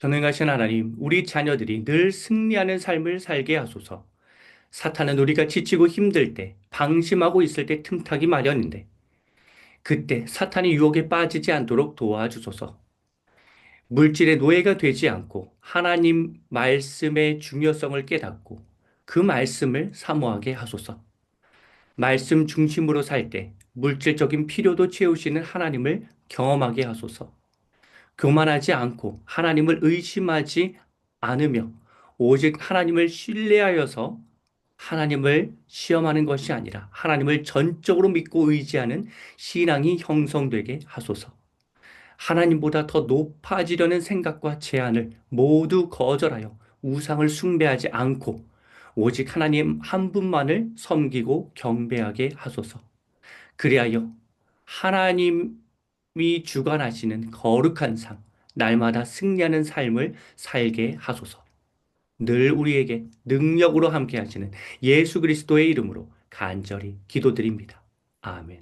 전능하신 하나님, 우리 자녀들이 늘 승리하는 삶을 살게 하소서. 사탄은 우리가 지치고 힘들 때, 방심하고 있을 때 틈타기 마련인데, 그때 사탄이 유혹에 빠지지 않도록 도와주소서. 물질의 노예가 되지 않고 하나님 말씀의 중요성을 깨닫고 그 말씀을 사모하게 하소서. 말씀 중심으로 살 때 물질적인 필요도 채우시는 하나님을 경험하게 하소서. 교만하지 않고 하나님을 의심하지 않으며 오직 하나님을 신뢰하여서 하나님을 시험하는 것이 아니라 하나님을 전적으로 믿고 의지하는 신앙이 형성되게 하소서. 하나님보다 더 높아지려는 생각과 제안을 모두 거절하여 우상을 숭배하지 않고 오직 하나님 한 분만을 섬기고 경배하게 하소서. 그리하여 하나님 이 주관하시는 거룩한 삶, 날마다 승리하는 삶을 살게 하소서. 늘 우리에게 능력으로 함께 하시는 예수 그리스도의 이름으로 간절히 기도드립니다. 아멘.